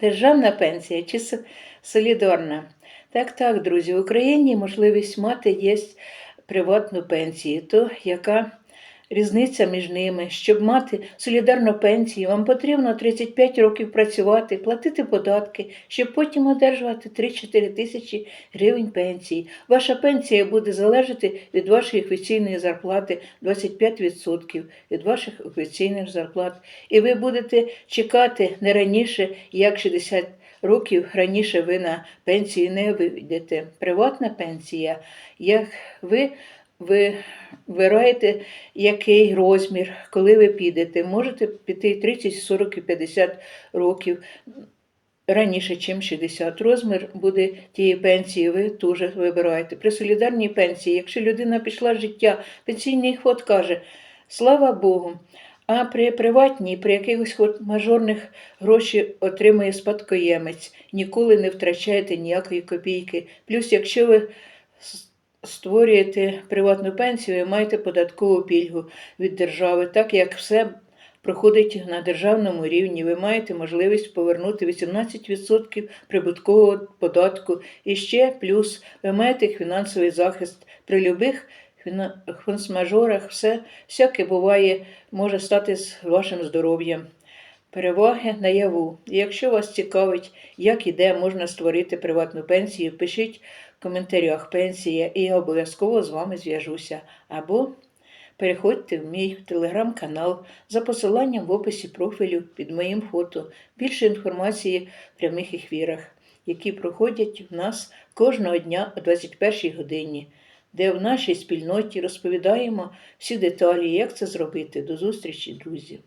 Державна пенсія чи со- солідарна? Так, так, друзі, в Україні можливість мати є приватну пенсію, то яка різниця між ними? Щоб мати солідарну пенсію, вам потрібно 35 років працювати, платити податки, щоб потім одержувати 3-4 тисячі гривень пенсії. Ваша пенсія буде залежати від вашої офіційної зарплати 25% від ваших офіційних зарплат. І ви будете чекати не раніше, як 60 років раніше ви на пенсію не вийдете. Приватна пенсія, як ви, ви вибираєте, який розмір, коли ви підете. Можете піти 30, 40 і 50 років. Раніше, ніж 60 розмір буде тієї пенсії, ви теж вибираєте. При солідарній пенсії, якщо людина пішла з життя, пенсійний ход каже, слава Богу. А при приватній, при якихось от мажорних гроші отримує спадкоємець, ніколи не втрачаєте ніякої копійки. Плюс, якщо ви створюєте приватну пенсію, ви маєте податкову пільгу від держави, так як все проходить на державному рівні, ви маєте можливість повернути 18% прибуткового податку. І ще плюс ви маєте фінансовий захист при любих форс-мажорах, все всяке буває, може стати з вашим здоров'ям. Переваги наяву. І якщо вас цікавить, як і де можна створити приватну пенсію, пишіть в коментарях пенсія, і я обов'язково з вами зв'яжуся. Або переходьте в мій телеграм-канал за посиланням в описі профілю під моїм фото. Більше інформації в прямих ефірах, які проходять в нас кожного дня о 21 годині, де в нашій спільноті розповідаємо всі деталі, як це зробити. До зустрічі, друзі!